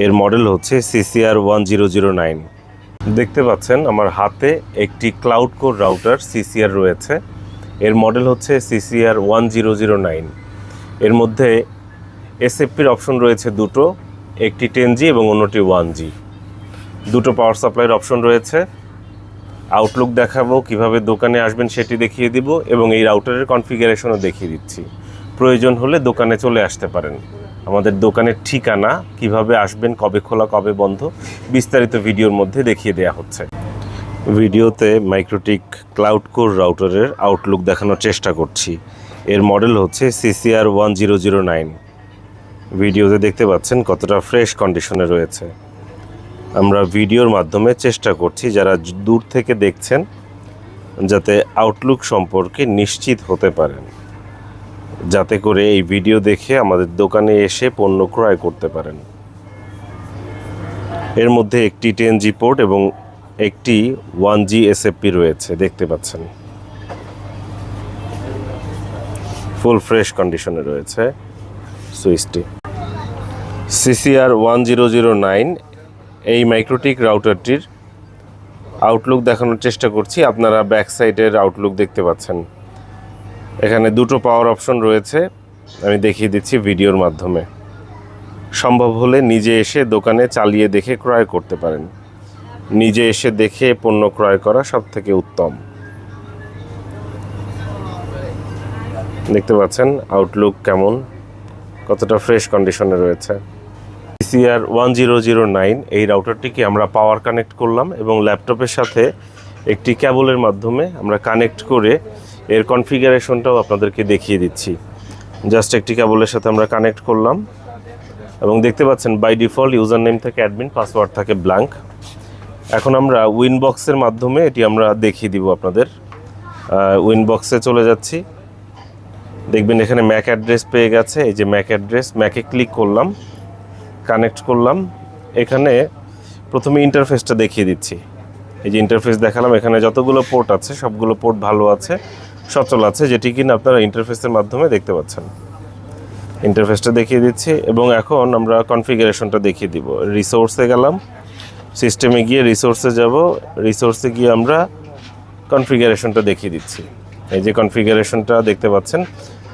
এর মডেল হচ্ছে CCR one zero zero nine দেখতে পাচ্ছেন, আমার হাতে একটি ক্লাউড কোর রাউটার সিসিআর রয়েছে। এর মডেল হচ্ছে CCR one zero zero nine এর মধ্যে এসএফপির অপশন রয়েছে দুটো, একটি টেন জি এবং অন্যটি ওয়ান জি দুটো পাওয়ার সাপ্লাইয়ের অপশন রয়েছে। আউটলুক দেখাবো, কীভাবে দোকানে আসবেন সেটি দেখিয়ে দিব এবং এই রাউটারের কনফিগারেশনও দেখিয়ে দিচ্ছি। প্রয়োজন হলে দোকানে চলে আসতে পারেন। আমাদের দোকানের ঠিকানা, কীভাবে আসবেন, কবে খোলা, কবে বন্ধ, বিস্তারিত ভিডিওর মধ্যে দেখিয়ে দেওয়া হচ্ছে। ভিডিওতে মাইক্রোটিক ক্লাউড কোর রাউটারের আউটলুক দেখানোর চেষ্টা করছি। এর মডেল হচ্ছে CCR one zero zero nine ভিডিওতে দেখতে পাচ্ছেন কতটা ফ্রেশ কন্ডিশনে রয়েছে। আমরা ভিডিওর মাধ্যমে চেষ্টা করছি যারা দূর থেকে দেখছেন, যাতে আউটলুক সম্পর্কে নিশ্চিত হতে পারেন। যাতে করে এই ভিডিও দেখে আমাদের দোকানে এসে পণ্য ক্রয় করতে পারেন। এর মধ্যে একটি টেন জি পোর্ট এবং একটি ওয়ান জি এসএফপি রয়েছে, দেখতে পাচ্ছেন। ফুল ফ্রেশ কন্ডিশনে রয়েছে সুইচটি। CCR one zero zero nine, এই মাইক্রোটিক রাউটারটির আউটলুক দেখানোর চেষ্টা করছি। আপনারা ব্যাক সাইডের আউটলুক দেখতে পাচ্ছেন। এখানে দুটো পাওয়ার অপশন রয়েছে। আমি দেখিয়ে দিচ্ছি ভিডিওর মাধ্যমে। সম্ভব হলে নিজে এসে দোকানে চালিয়ে দেখে ক্রয় করতে পারেন। নিজে এসে দেখে পণ্য ক্রয় করা সব থেকে উত্তম। দেখতে পাচ্ছেন আউটলুক কেমন? কতটা ফ্রেশ কন্ডিশনে রয়েছে? CR one zero zero nine এই রাউটারটিকে আমরা পাওয়ার কানেক্ট করলাম এবং ল্যাপটপের সাথে একটি ক্যাবলের মাধ্যমে আমরা কানেক্ট করে এর কনফিগারেশনটাও আপনাদেরকে দেখিয়ে দিচ্ছি। জাস্ট একটি ক্যাবলের সাথে আমরা কানেক্ট করলাম। এবং দেখতে পাচ্ছেন বাই ডিফল্ট ইউজার নেম থেকে অ্যাডমিন পাসওয়ার্ড থাকে ব্ল্যাঙ্ক এখন আমরা উইনবক্সের মাধ্যমে এটি আমরা দেখিয়ে দিব আপনাদের। উইনবক্সে চলে যাচ্ছি। দেখবেন এখানে ম্যাক অ্যাড্রেস পেয়ে গেছে। এই যে ম্যাক অ্যাড্রেস ম্যাকে ক্লিক করলাম কানেক্ট করলাম। এখানে প্রথমে ইন্টারফেসটা দেখিয়ে দিচ্ছি। এই যে ইন্টারফেস দেখালাম, এখানে যতগুলো পোর্ট আছে, সবগুলো পোর্ট ভালো আছে। সচল আছে, যেটি কিনা আপনারা ইন্টারফেসের মাধ্যমে দেখতে পাচ্ছেন। ইন্টারফেসটা দেখিয়ে দিচ্ছি, এবং এখন আমরা কনফিগারেশনটা দেখিয়ে দিব। রিসোর্সে গেলাম সিস্টেমে গিয়ে রিসোর্সে যাব রিসোর্সে গিয়ে আমরা কনফিগারেশনটা দেখিয়ে দিচ্ছি। এই যে কনফিগারেশনটা দেখতে পাচ্ছেন,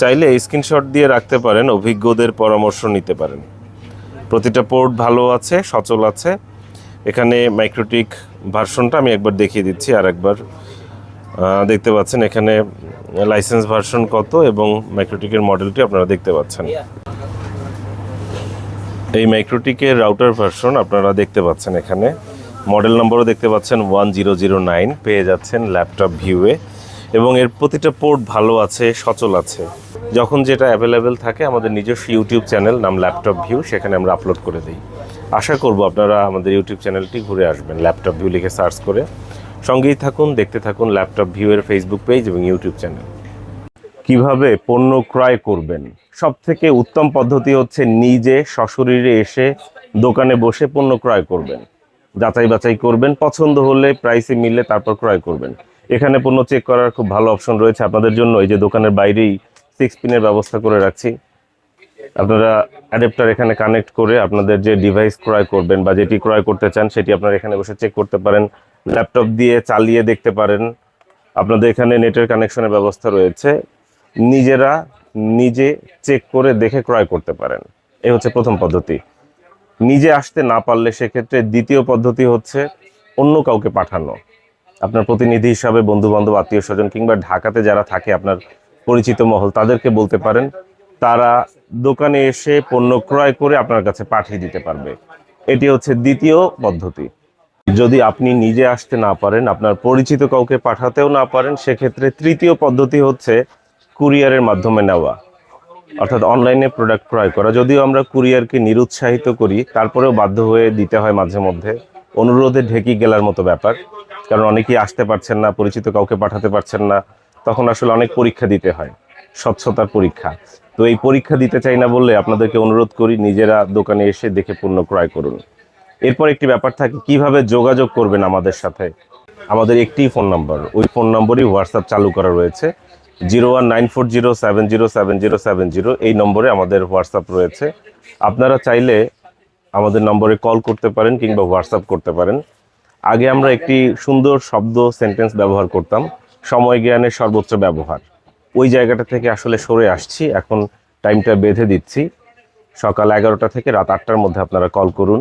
চাইলে স্ক্রিনশট দিয়ে রাখতে পারেন, অভিজ্ঞদের পরামর্শ নিতে পারেন। প্রতিটা পোর্ট ভালো আছে, সচল আছে। এখানে মাইক্রোটিক ভার্সনটা আমি একবার দেখিয়ে দিচ্ছি আর একবার দেখতে পাচ্ছেন এখানে লাইসেন্স ভার্সন কত এবং মাইক্রোটিকের মডেলটি আপনারা দেখতে পাচ্ছেন। এই মাইক্রোটিকের রাউটার ভার্সন আপনারা দেখতে পাচ্ছেন এখানে। মডেল নম্বরও দেখতে পাচ্ছেন ওয়ান জিরো জিরো নাইন পেয়ে যাচ্ছেন ল্যাপটপ ভিউয়ে এবং এর প্রতিটা পোর্ট ভালো আছে, সচল আছে। যখন যেটা অ্যাভেলেবেল থাকে, আমাদের নিজস্ব ইউটিউব চ্যানেল নাম ল্যাপটপ ভিউ সেখানে আমরা আপলোড করে দিই। আশা করব আপনারা আমাদের ইউটিউব চ্যানেলটি ঘুরে আসবেন ল্যাপটপ ভিউ লিখে সার্চ করে। সঙ্গেই থাকুন, দেখতে থাকুন ল্যাপটপ ভিউয়ের ফেসবুক পেজ এবং ইউটিউব চ্যানেল কীভাবে পণ্য ক্রয় করবেন? সব থেকে উত্তম পদ্ধতি হচ্ছে নিজে, সশরীরে এসে দোকানে বসে পণ্য ক্রয় করবেন। যাচাই বাছাই করবেন, পছন্দ হলে প্রাইসে মিললে তারপর ক্রয় করবেন। এখানে পণ্য চেক করার খুব ভালো অপশন রয়েছে আপনাদের জন্য। এই যে দোকানের বাইরেই সিক্স পিনের ব্যবস্থা করে রাখছি। আপনারা অ্যাডাপ্টার এখানে কানেক্ট করে আপনাদের যে ডিভাইস ক্রয় করবেন বা যেটি ক্রয় করতে চান, সেটি আপনারা এখানে বসে চেক করতে পারেন। ল্যাপটপ দিয়ে চালিয়ে দেখতে পারেন। আপনাদের এখানে নেটের কানেকশনের ব্যবস্থা রয়েছে। নিজেরা নিজে চেক করে দেখে ক্রয় করতে পারেন। এই হচ্ছে প্রথম পদ্ধতি। নিজে আসতে না পারলে সেক্ষেত্রে দ্বিতীয় পদ্ধতি হচ্ছে অন্য কাউকে পাঠানো। আপনার প্রতিনিধি হিসাবে বন্ধু বান্ধব আত্মীয় স্বজন কিংবা ঢাকাতে যারা থাকে আপনার পরিচিত মহল, তাদেরকে বলতে পারেন, তারা দোকানে এসে পণ্য ক্রয় করে আপনার কাছে পাঠিয়ে দিতে পারবে। এটি হচ্ছে দ্বিতীয় পদ্ধতি। যদি আপনি নিজে আসতে না পারেন, আপনার পরিচিত কাউকে পাঠাতেও না পারেন, সেক্ষেত্রে তৃতীয় পদ্ধতি হচ্ছে কুরিয়ারের মাধ্যমে নেওয়া। অর্থাৎ অনলাইনে প্রোডাক্ট ক্রয় করা। যদিও আমরা কুরিয়ারকে নিরুৎসাহিত করি, তারপরেও বাধ্য হয়ে দিতে হয় মাঝে মধ্যে। অনুরোধে ঢেকি গেলার মতো ব্যাপার। কারণ অনেকেই আসতে পারছেন না, পরিচিত কাউকে পাঠাতে পারছেন না। তখন আসলে অনেক পরীক্ষা দিতে হয়, স্বচ্ছতার পরীক্ষা। তো এই পরীক্ষা দিতে চাই না বললে আপনাদেরকে অনুরোধ করি, নিজেরা দোকানে এসে দেখে পণ্য ক্রয় করুন। এরপর একটি ব্যাপার থাকে, কীভাবে যোগাযোগ করবেন আমাদের সাথে? আমাদের একটি ফোন নাম্বার। ওই ফোন নম্বরই হোয়াটসঅ্যাপ চালু করা রয়েছে। Zero one nine four zero seven zero seven zero seven zero এই নম্বরে আমাদের হোয়াটসঅ্যাপ রয়েছে। আপনারা চাইলে আমাদের নম্বরে কল করতে পারেন কিংবা হোয়াটসঅ্যাপ করতে পারেন। আগে আমরা একটি সুন্দর শব্দ সেন্টেন্স ব্যবহার করতাম, সময় জ্ঞানের সর্বোচ্চ ব্যবহার। ওই জায়গাটা থেকে আসলে সরে আসছি, এখন টাইমটা বেঁধে দিচ্ছি। সকাল এগারোটা থেকে রাত আটটার মধ্যে আপনারা কল করুন।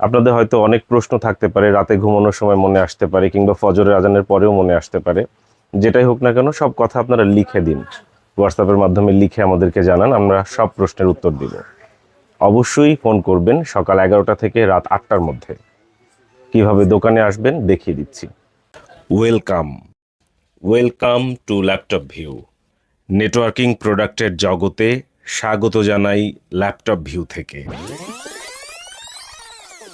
আপনাদের হয়তো অনেক প্রশ্ন থাকতে পারে, রাতে ঘুমানোর সময় মনে আসতে পারে, কিংবা ফজরের আজানের পরেও মনে আসতে পারে। যেটাই হোক না কেন, সব কথা আপনারা লিখে দিন। হোয়াটসঅ্যাপের মাধ্যমে লিখে আমাদেরকে জানান, আমরা সব প্রশ্নের উত্তর দিব। অবশ্যই ফোন করবেন সকাল এগারোটা থেকে রাত আটটার মধ্যে। কীভাবে দোকানে আসবেন দেখিয়ে দিচ্ছি। Welcome welcome to laptop view networking প্রোডাক্টের জগতে স্বাগত জানাই ল্যাপটপ ভিউ থেকে।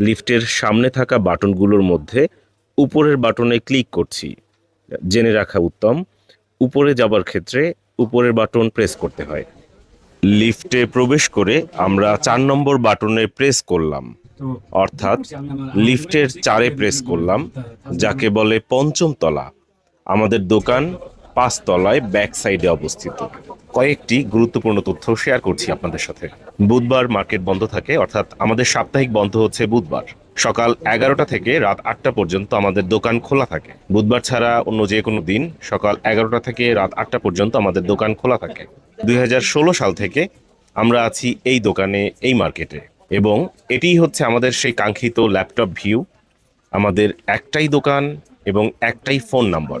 লিফটের সামনে থাকা বাটনগুলোর মধ্যে উপরের বাটনে ক্লিক করছি। জেনে রাখা উত্তম, উপরে যাবার ক্ষেত্রে উপরের বাটন প্রেস করতে হয়। লিফটে প্রবেশ করে আমরা চার নম্বর বাটনে প্রেস করলাম। অর্থাৎ লিফটের চারে প্রেস করলাম, যাকে বলে পঞ্চম তলা। আমাদের দোকান পাঁচ তলায় ব্যাক সাইডে অবস্থিত। কয়েকটি গুরুত্বপূর্ণ তথ্য শেয়ার করছি আপনাদের সাথে। বুধবার মার্কেট বন্ধ থাকে, অর্থাৎ আমাদের সাপ্তাহিক বন্ধ হচ্ছে বুধবার। সকাল এগারোটা থেকে রাত আটটা পর্যন্ত আমাদের দোকান খোলা থাকে। বুধবার ছাড়া অন্য যে কোনো দিন সকাল এগারোটা থেকে রাত আটটা পর্যন্ত আমাদের দোকান খোলা থাকে। দুই হাজার ষোলো সাল থেকে আমরা আছি এই দোকানে, এই মার্কেটে এবং এটিই হচ্ছে আমাদের সেই কাঙ্ক্ষিত ল্যাপটপ ভিউ আমাদের একটাই দোকান এবং একটাই phone number